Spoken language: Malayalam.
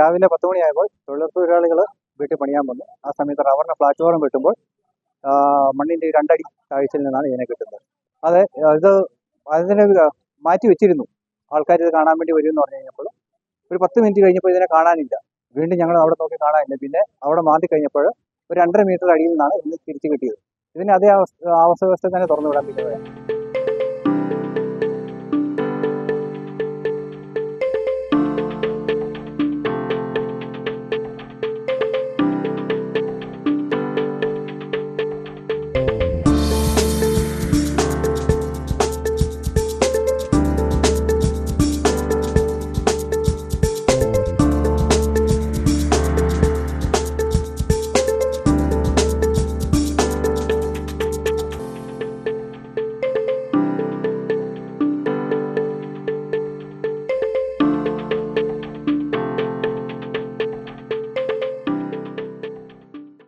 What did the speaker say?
രാവിലെ പത്ത് മണിയായപ്പോൾ തൊഴിലുറപ്പ് തൊഴിലാളികൾ വീട്ടിൽ പണിയാൻ വന്നു. ആ സമയത്ത് റബ്ബറിന്റെ പ്ലാറ്റ്ഫോം വെട്ടുമ്പോൾ ആ, മണ്ണിന്റെ രണ്ടടി താഴ്ചയിൽ നിന്നാണ് ഇതിനെ കിട്ടുന്നത്. അത് ഇത് അതിനെ മാറ്റി വെച്ചിരുന്നു. ആൾക്കാർ ഇത് കാണാൻ വേണ്ടി വരുമെന്ന് എന്ന് പറഞ്ഞു കഴിഞ്ഞപ്പോൾ ഒരു പത്ത് മിനിറ്റ് കഴിഞ്ഞപ്പോൾ ഇതിനെ കാണാനില്ല. വീണ്ടും ഞങ്ങൾ അവിടെ നോക്കി കാണാനില്ല. പിന്നെ അവിടെ മാറ്റി കഴിഞ്ഞപ്പോൾ ഒരു രണ്ടര മീറ്റർ അടിയിൽ നിന്നാണ് ഇന്ന് തിരിച്ചു കിട്ടിയത്. ഇതിന് അതേ അവസ്ഥ അവസ്ഥ വ്യവസ്ഥ തന്നെ തുറന്നു വിടാൻ പറ്റുന്നത്.